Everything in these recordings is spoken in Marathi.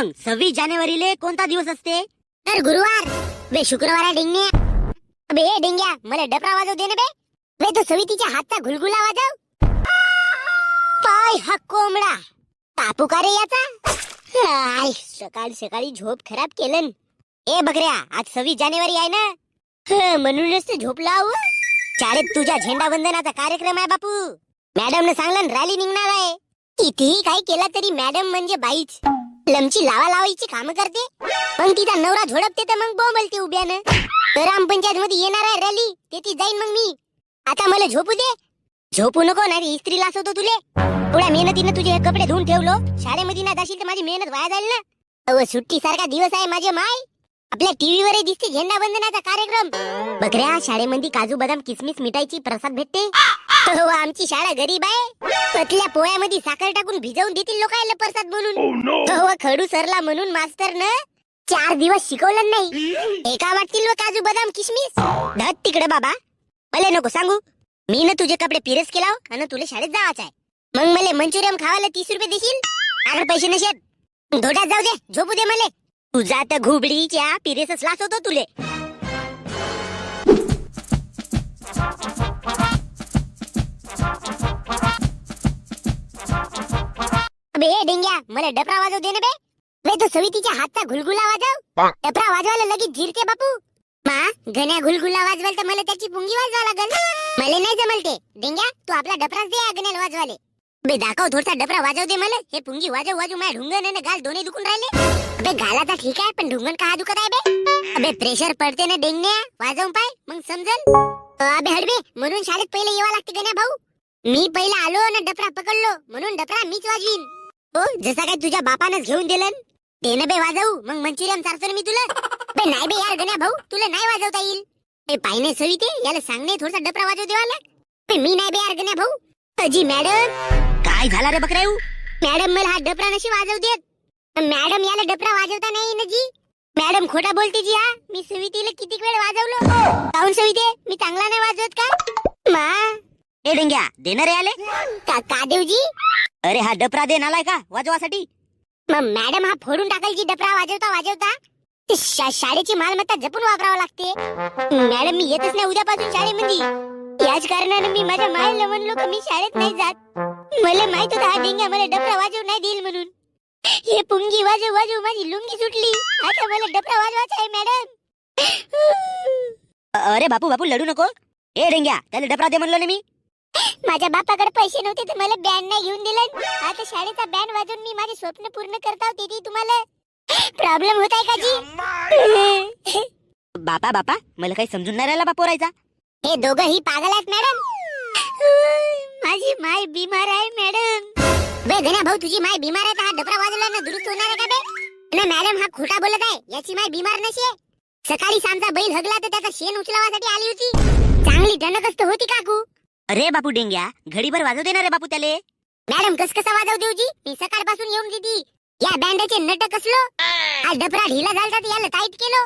मग सव्वीस जानेवारीले कोणता दिवस असते? तर गुरुवार. बे शुक्रवार आहे डिंगण्या बे ए डिंग्या मला डपरा वाजव दे ना बे. बे तो सवितीच्या हातचा गुलगुला वाजव. पाय हा कोंबडा. तापू का रे याचा? आय, सकाळ सकाळी झोप खराब केलं ए बकऱ्या आज सव्वीस जानेवारी आहे ना? ह, म्हणूनच ते झोपला हो. शाळेत तुझ्या झेंडा वंदनाचा कार्यक्रम आहे बापू. मॅडम न सांगलं रॅली निघणार आहे. कितीही काही केला तरी मॅडम म्हणजे बाईच. लमची लावा लावायची काम करते. पण तिचा नवरा झोडपते तर मग बोंबलते उभ्यानं ग्रामपंचायत मध्ये येणार आहे रॅली ते ती जाईन मग मी. आता मला झोपू दे. झोपू नको नाही इस्त्री लासवतो तुले. थोड्या मेहनतीनं तुझे हे कपडे धुवून ठेवलो. शाळेमध्ये ना जाशील तर माझी मेहनत वाया जाईल ना. अव सुट्टी सारखा दिवस आहे माझे माय. आपल्या टीव्ही वर दिसते झेंडा वंदनाचा कार्यक्रम. बकऱ्या शाळेमध्ये काजू बदाम किसमिस मिठाईची प्रसाद भेटते. हो आमची शाळा गरीब आहे. पतल्या पोळ्यामध्ये साखर टाकून भिजवून देतील लोकांना प्रसाद म्हणून. हो खडू सरला म्हणून मास्तर न चार दिवस शिकवलं नाही. एका वाटतील व काजू बदाम किशमिस धत तिकडे बाबा. मला नको सांगू. मी ना तुझे कपडे पिरेस केला आणि तुला शाळेत जावाच आहे. मग मला मंचुरियन खावायला तीस रुपये देशील? अगर पैसे नशेत. धोट्यात जाऊ दे झोपू दे मला. तुझा तर घुबडीच्या पिरेसच लास होतो तुले. अबे ए डेंग्या. मला डपरा वाजव दे ना बे. बे तो सवितीच्या हातचा घुलगुला वाजव. डपरा वाजवायला लगेच जिरते बापू. मा गण्या घुलगुला वाजवाल तर मला त्याची पुंगी वाजवा लागल. मला नाही जमल ते डेंग्या तू आपला दे गण्याला वाजवाले बे दाखव थोडसा डपरा वाजव दे मला. हे पुंगी वाजव वाजव माझ्या ढुंगण आणि गाल दोन्ही दुखून राहिले. अबे ठीक आहे पण ढुंगण का दुखत आहे बे? अबे प्रेशर पडते ना डेंगण्या वाजवून पाय मग समजल? अबे हडबे म्हणून शाळेत पहिले यावं लागते गण्या भाऊ. मी पहिला आलो ना डपरा पकडलो. म्हणून डपरा मीच वाजवीन. हो जसा काय तुझ्या बापानच घेऊन दिलं ते न बे वाजवू मग मंचुरियन चारतो ना मी तुला? बे नाही बे यार गण्या भाऊ तुला नाही वाजवता येईल. बे पाहिने सविते याला सांगणे थोडासा डपरा वाजव देवाला. बे मी नाही बे यार गण्या भाऊ. अजी मॅडम. काय झाला रे बकऱ्या येऊ? मॅडम मला हा डपरा नशी वाजव देत. मॅडम याला डपरा वाजवता नाही ना जी मॅडम खोटा बोलते जी हा. मी सवितीला किती वेळ वाजवलो? काऊन सविते? मी चांगला नाही वाजवत का? मा ए डेंग्या देणार रे आले? का देवजी? अरे हा डपरा देन आलाय का वाजवासाठी? मग मॅडम हा फोडून टाकाल की डपरा वाजवता वाजवता? ते शा- शाळेची मालमत्ता जपून वापरावं लागते. मॅडम मी येतच नाही उद्यापासून शाळेमध्ये याच कारणाने मी माझ्या मायला म्हणलो की मी शाळेत नाही जात. मला माहीत होता हा डेंग्या मला डपरा वाजवू नाही देईल म्हणून. हे पुंगी वाजव वाजव माझी लुंगी सुटली. आता मला डपरा वाजवायचा आहे मॅडम. अरे बापू बापू लढू नको. ए डेंग्या त्याला डपरा दे म्हणलो ना मी. माझ्या बापाकडे पैसे नव्हते तर मला बँड नाही घेऊन दिलं. आता शाळेचा बँड वाजवून मी माझे स्वप्न पूर्ण करता होते ती तुम्हाला. प्रॉब्लेम होत आहे का जी? बापा बापा मला काही समजून नाही राहिला बापू राहायचा हे दोघंही पागल आहेत मॅडम माझी माय बिमार आहे मॅडम बे गण्या भाऊ तुझी माय बिमार आहे हा डबरा वाजवला ना दुरुस्त होणार आहे का बे? मॅडम हा खोटा बोलत आहे. याची माय बिमार नशी सकाळी आमचा बैल हगला तर त्याचा शेण उचलावासाठी आली होती. चांगली टणकच तर होती काकू. अरे बापू डेंग्या घडीभर वाजव देणार रे बापू त्याले. मॅडम कस कसा वाजव देऊजी? मी सकाळपासून येऊन देती. या बँडाचे नट कसलो? आज डबरा ढिला झाला तर याला टाईट केलो.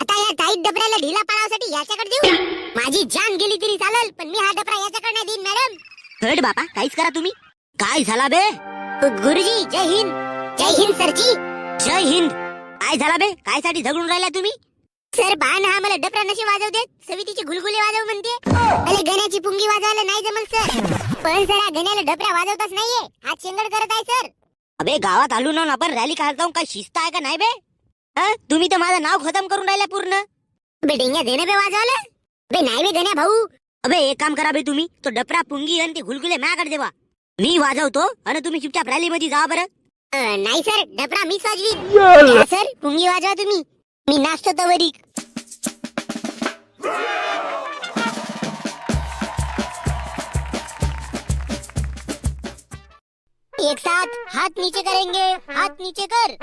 आता या टाईट डबऱ्याला ढिला पाडावसाठी याच्याकडे देऊ. माझी जान गेली तरी चालेल पण मी हा डबरा याच्याकडे नाही देईन मॅडम. थर्ड बापा काहीच करा तुम्ही. काय झाला बे? गुरुजी जय हिंद. जय हिंद सरजी. जय हिंद. काय झाला बे? काय साठी झगडून राहिला तुम्ही? सर बाण हा मला डबरा नशी वाजव देत. सवितीची गुलगुले वाजव म्हणते. अरे गण्याची पुंगी वाजवायला नाही जमल सर. पण सर हा गण्याला डबरा वाजवताच नाहीये. हा चेंगड करत आहे सर. अबे गावात आलो ना आपण रॅली काढत जाऊन काय शिस्त आहे का नाही बे? हं? तुम्ही तर माझं नाव खतम करून राहिल्या पूर्ण. बे डेंग्या देणं बे वाजवलं बे नाही बे गण्या भाऊ. अबे एक काम करा बे तुम्ही. तो डपरा पुंगी आणि ते गुलगुले माझ्याकडे देवा. मी वाजवतो आणि तुम्ही चुपचाप रॅली मध्ये जा बरं. अ, नाही सर. डबरा मीच वाजवी सर पुंगी वाजवा तुम्ही. मी नाचतो तवरी. एक साथ हाथ नीचे करेंगे हाथ नीचे कर.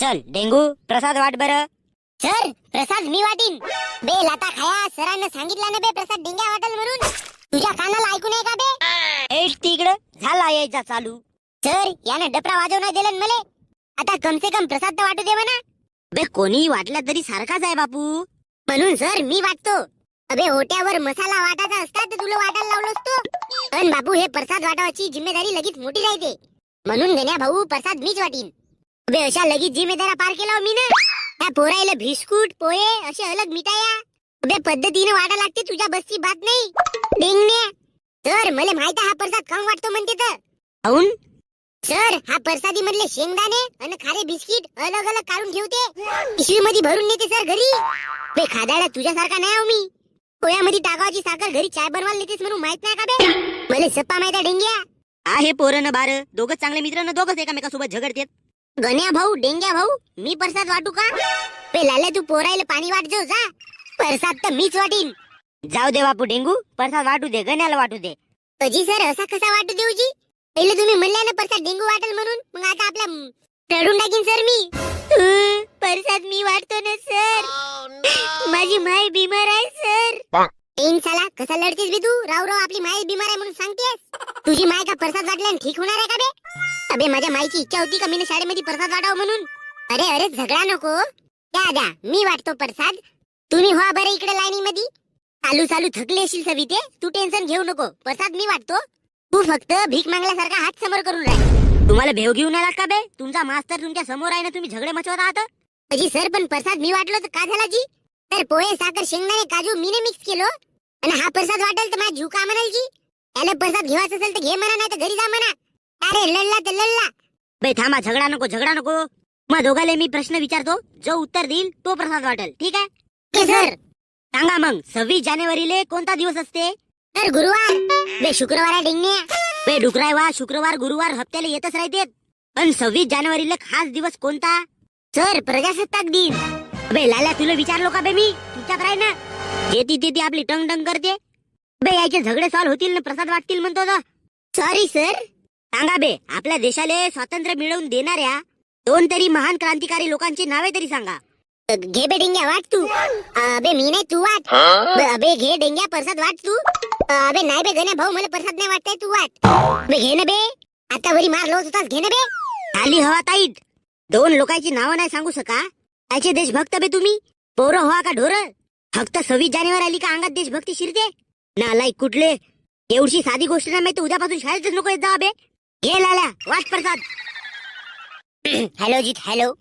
चल डेंगू प्रसाद वाट बरं. सर प्रसाद मी वाटीन. बे लाता खाया सरांना सांगितलं ना बे प्रसाद डिंग्या वाटल म्हणून. तुझ्या कानाला ऐकू नये का बे? एक तिकडं झाला यायचा चालू. सर यानं डपरा वाजव नाही दिलं मले. आता कम से कम प्रसाद तर वाटू दे म्हणा. बे कोणी वाटला तरी सारखाच आहे बापू. म्हणून सर मी वाटतो. अबे ओट्यावर मसाला वाटायचा असता तर तुला वाटायला लावलो असतो पण बापू हे प्रसाद वाटावाची जिम्मेदारी लगेच मोठी राहते. म्हणून गण्या भाऊ प्रसाद मीच वाटीन. अबे अशा लगेच जिम्मेदारा पार केला हो मी ना त्या पोरायला बिस्कुट पोहे असे अलग मिठाया. अबे पद्धतीने वाटा लागते तुझ्या बसची बात नाही. डेंगण्या सर मला माहीत हा प्रसाद काम वाटतो म्हणते तर. सर हा प्रसादी मधले शेंगदाणे आणि खारे बिस्किट अलग अलग काढून ठेवते. पिशवी मध्ये भरून नेते सर घरी. बे खादाडा तुझ्यासारखा नाही आहो मी. पोयामध्ये टाकावाची साखर घरी चाय बनवायला नेतेस म्हणून माहीत नाही का बे? मला सप्पा माहीत आहे डेंग्या आहे पोरं न बार दोघच चांगले मित्र न दोघच एकामेकासोबत झगडतात. गण्या भाऊ डेंग्या भाऊ मी प्रसाद वाटू का? बे लाल्या तू पोरायला पाणी वाट जाऊ जा. प्रसाद तर मीच वाटीन. जाऊ दे बापू डेंगू प्रसाद वाटू दे गण्याला वाटू दे. अजी सर असा कसा वाटू देऊजी? पहिले तुम्ही म्हणल्या ना प्रसाद डेंगू वाटेल म्हणून मग आता आपल्या म, रडून टाकीन सर मी. प्रसाद मी वाटतो ना सर. माझी माय बिमार आहे सर. तीन साला कसा लढतेस बी तू? राव राव आपली माय बिमार आहे म्हणून सांगतेस. तुझी माय का प्रसाद वाटल्याने ठीक होणार आहे का बे? अबे माझ्या माईची इच्छा होती का मी शाळेमध्ये प्रसाद वाटावं म्हणून? अरे अरे झगडा नको. द्या द्या मी वाटतो प्रसाद. तुम्ही व्हा बरं इकडे लाईनी मध्ये चालू चालू थकली असेल सविते. तू टेन्शन घेऊ नको. प्रसाद मी वाटतो. तू फक्त भीक मागल्यासारखा हात समोर करून राह. तुम्हाला भेव घेऊन आलात का बे? तुमचा मास्तर तुमच्यासमोर आहे ना तुम्ही झगडे मचवत आहात? अजी सर पण प्रसाद मी वाटलो तर का झाला जी? तर पोहे साखर शेंगदाणे काजू मीने मिक्स केलो. आणि हा प्रसाद वाटेल तर माझा जीव का म्हणाल जी. त्याला प्रसाद घेवायचा असेल तर घे म्हणा नाही तर घरी जा म्हणा. अरे लढला तर लढला बे थांबा झगडा नको झगडा नको. मग दोघाले मी प्रश्न विचारतो. जो उत्तर देईल तो प्रसाद वाटेल. ठीक आहे? Okay sir. सांगा मग सव्वीस जानेवारीले कोणता दिवस असते? तर गुरुवार. बे शुक्रवार आहे डिंगण्या. बे डुकराय वा शुक्रवार गुरुवार हप्त्याला येतच राहते पण सव्वीस जानेवारीला खास दिवस कोणता? सर प्रजासत्ताक दिन. बे लाल्या तुला विचारलो का बे मी? तुमच्यात राही ना. येती तेती आपली टंग टंग करते. बे याचे झगडे सॉल्व होतील ना प्रसाद वाटतील म्हणतो तो. सॉरी सर सांगा बे आपल्या देशाले स्वातंत्र्य मिळवून देणाऱ्या दोन तरी महान क्रांतिकारी लोकांची नावे तरी सांगा. घे बे डेंग्या वाट तू. अबे मी नाही तू वाट. अबे घे डेंग्या प्रसाद वाट तू. अबे नाही बे गण्या भाऊ मला प्रसाद नाही वाटताय तू वाट. बे घे ना बे. आता वरी मार लावत होतास घे ना बे. आली हवा ताईत. दोन लोकांची नावं नाही सांगू शका त्याचे देशभक्त बे तुम्ही. पोरं हवा का ढोर? फक्त सव्वीस जानेवारी आली का अंगात देशभक्ती शिरते? नालायक कुठले? एवढी साधी गोष्ट नाही माहिती उद्यापासून शाळेतच नको येत जा बे. घे लाल्या वाट प्रसाद. हॅलो जीत हॅलो.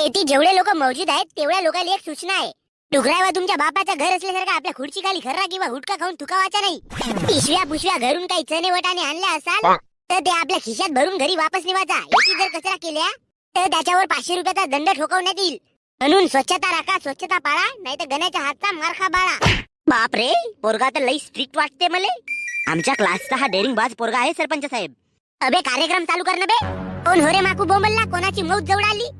येथे जेवढे लोक मौजूद आहेत तेवढ्या लोकांना एक सूचना आहे. डुकरावा तुमच्या बापाचं घर असल्यासारखं आपल्या खुर्ची खाली खर्रा किंवा हुटका खाऊन थुकावाचा नाही. पिशव्या पुशव्या घरून काही चणे वटाने आणल्या असाल तर ते आपल्या खिशात भरून घरी वापस निवाचा. येथे जर कचरा केल्या तर त्याच्यावर पाचशे रुपयाचा दंड ठोकवण्यात येईल. म्हणून स्वच्छता राखा स्वच्छता पाळा नाही तर गण्याच्या हातचा मारखा बाळा. बाप रे पोरगा तर लई स्ट्रिक्ट वाटते मले. आमच्या क्लासचा हा डेअरिंग बाज पोरगा आहे सरपंच साहेब. अबे कार्यक्रम चालू कर ना बे. कोण हो रे माकू बोंबलला कोणाची मौत जवळ आली?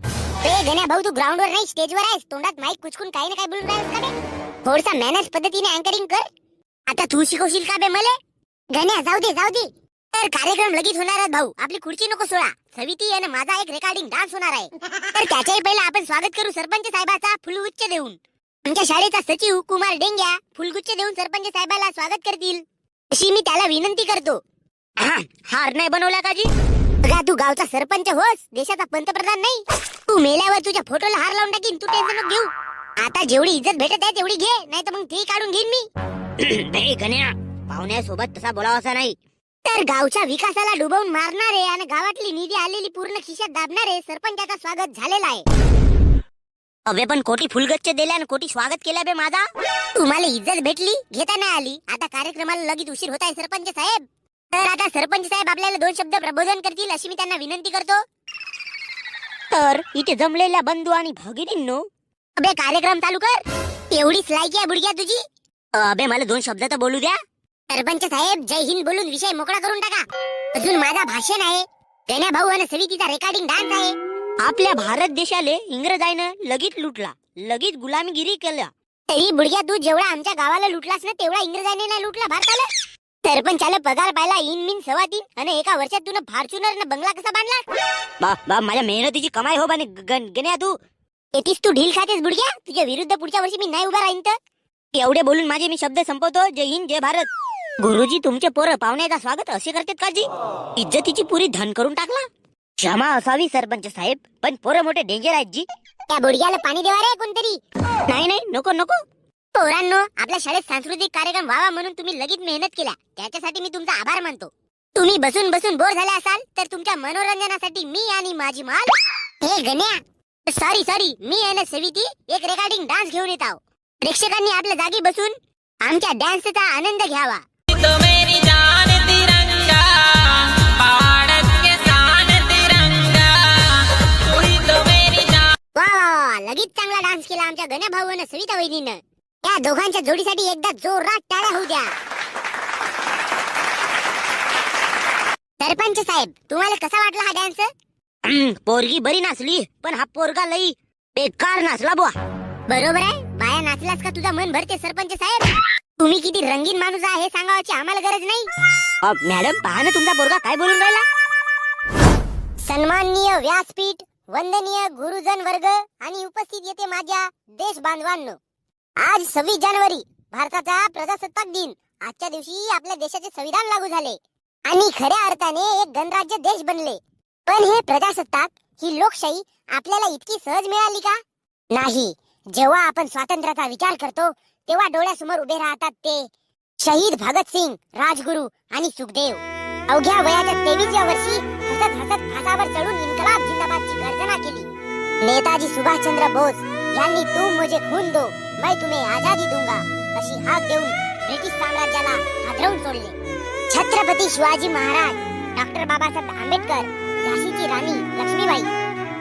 बे गण्या भाऊ तू ग्राउंड वर नाही स्टेज वर आहेस. तोंडात माईक कुचकून काही ना काही बोलून राहिलास का बे? थोडसा मॅनर्स पद्धतीने अँकरिंग कर. आता तू शिकवशील का बे मले? गण्या जाऊ दे जाऊ दे. तर कार्यक्रम लगेच होणार आहे भाऊ. आपली खुर्ची नको सोडा. सविती आणि माझा एक रेकॉर्डिंग डान्स होणार आहे. तर त्याच्याही पहिला आपण स्वागत करू सरपंच साहेबाचा फुलगुच्छ देऊन. आमच्या शाळेचा सचिव कुमार डेंग्या फुलगुच्छ देऊन सरपंच साहेबाला स्वागत करतील. अशी मी त्याला विनंती करतो. हार नाही बनवला का जी? अगा तू गावचा सरपंच होस देशाचा पंतप्रधान नाही. तू मेल्यावर तुझ्या फोटोला हार लावून टाकीन तू टेन्शन घेऊ. आता जेवढी इज्जत भेटत आहे तेवढी घे नाही तर मग ते काढून घेईन मी. बे गण्या पाहुण्यासोबत तसा बोलावा असा नाही. तर गावच्या विकासाला डुबवून मारणारे आणि गावातली निधी आलेली पूर्ण खिशात दाबणारे सरपंचाचा स्वागत झालेला आहे. अबे पण कोटी फुलगच्छ दिल्या आणि कोटी स्वागत केल्या बे माझा. तुम्हाला इज्जत भेटली घेता नाही आली. आता कार्यक्रमाला लगेच उशीर होत आहे सरपंच साहेब. तर आता सरपंच साहेब आपल्याला दोन शब्द प्रबोधन करतील अशी मी त्यांना विनंती करतो. तर इथे जमलेल्या बंधू आणि भगिनींनो. अबे कार्यक्रम चालू कर. एवढीच लायकी आहे बुडग्या तुझी. अबे मला दोन शब्द तर बोलू द्या. सरपंच साहेब जय हिंद बोलून विषय मोकळा करून टाका. अजून माझा भाषण आहे. गण्या भाऊ आणि सवितीचा रेकॉर्डिंग डान्स आहे. आपल्या भारत देशाले इंग्रजाईनं लगीत लुटला. लगीत गुलामगिरी केल्या. तरी बुडग्या तू जेवढा आमच्या गावाला लुटलास ना तेवढा इंग्रजाने नाही लुटला भारताला. सरपंचाला पगार पाहिला इन मिन सव्वा तीन आणि एका वर्षात तुला फॉर्च्युनर बंगला कसा बांधला? बा बा माझ्या मेहनतीची कमाई हो बाने गण्या तू. येतीस तू ढील खातेस बुडग्या? तुझ्या विरुद्ध पुढच्या वर्षी मी नाही उभा राहीन तर? एवढे बोलून माझे मी शब्द संपवतो. जय हिंद जय भारत. गुरुजी तुमचे पोरं पाहुण्याचा स्वागत असे करतात का जी इज्जतीची पुरी धन करून टाकला. क्षमा असावी सरपंच साहेब. पण पोरं मोठे डेंजर आहेत जी. त्या बुडग्याला पाणी देवा रे कोणतरी. नाही नाही नको नको. पोरांनो आपल्या शाळेत सांस्कृतिक कार्यक्रम व्हावा म्हणून तुम्ही लगेच मेहनत केल्या. त्याच्यासाठी मी तुमचा आभार मानतो. तुम्ही बसून बसून बोर झाले असाल तर तुमच्या मनोरंजनासाठी मी आणि माझी माल हे गण्या सॉरी सॉरी मी आहे ना सविती एक रेकॉर्डिंग डान्स घेऊन येत आहो. प्रेक्षकांनी आपल्या जागी बसून आमच्या डान्सचा आनंद घ्यावा. वा वा वा लगेच चांगला डान्स केला आमच्या गण्या भाऊ आणि सविता वहिनीनं. या दोघांच्या जोडीसाठी एकदा जोरात टाळ्या होऊ द्या. सरपंच साहेब तुम्हाला कसा वाटला हा डान्स पोरगी बरी नाचली पण हा पोरगा लई बेकार नाचला बुवा. बरोबर आहे. बाया नाचलास का तुझा मन भरते सरपंच साहेब? तुम्ही किती रंगीन माणूस आहे हे सांगावाची आम्हाला गरज नाही. मॅडम पहा ना तुमचा पोरगा काय बोलून राहिला. सन्माननीय व्यासपीठ वंदनीय गुरुजन वर्ग आणि उपस्थित येते माझ्या देश बांधवांनो आज सव्वीस जानेवारी भारताचा प्रजासत्ताक दिन. आजच्या दिवशी आपल्या देशाचे संविधान लागू झाले. आणि खऱ्या अर्थाने एक गणराज्य देश बनले. पण हे प्रजासत्ताक ही लोकशाही आपल्याला इतकी सहज मिळाली का? नाही. जेव्हा आपण स्वातंत्र्याचा विचार करतो तेव्हा डोळ्यासमोर उभे राहतात ते शहीद भगतसिंग राजगुरू आणि सुखदेव. अवघ्या वयाच्या तेवीसव्या वर्षी हसत हसत फासावर चढून इन्कलाब जिंदाबादची गर्जना केली. नेताजी सुभाषचंद्र बोस यांनी तुम मुझे खून दो. मैं तुम्हें आजादी दूंगा। अशी हाक देऊन ब्रिटिश साम्राज्याला हादरवून सोडले. छत्रपती शिवाजी महाराज डॉक्टर बाबासाहेब आंबेडकर झाशीची राणी लक्ष्मीबाई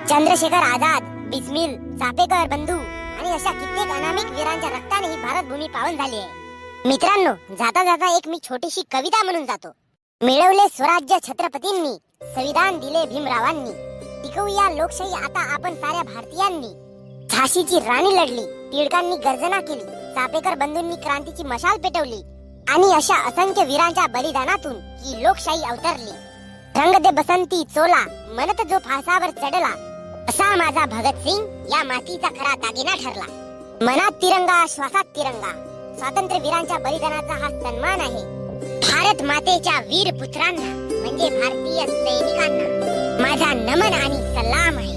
चंद्रशेखर आझाद बिस्मिल चापेकर बंधू आणि अशा कित्येक अनामिक वीरांच्या रक्ताने ही भारत भूमी पावन झाली आहे. मित्रांनो जाता जाता एक मी छोटीशी कविता म्हणून जातो. मिळवले स्वराज्य छत्रपतींनी संविधान दिले भीमरावांनी. टिकवूया लोकशाही आता आपण साऱ्या भारतीयांनी. झाशीची राणी लढली टिळकांनी गर्जना केली चापेकर बंधूंनी क्रांतीची मशाल पेटवली आणि अशा असंख्य वीरांच्या बलिदानातून ही लोकशाही अवतरली. रंग दे बसंती चोला मनत जो फासावर चढला असा माझा भगतसिंग या मातीचा खरा दागिना ठरला. मनात तिरंगा श्वासात तिरंगा स्वातंत्र्य वीरांच्या बलिदानाचा हा सन्मान आहे. भारत मातेच्या वीर पुत्रांना म्हणजे भारतीय सैनिकांना माझा नमन आणि सलाम आहे.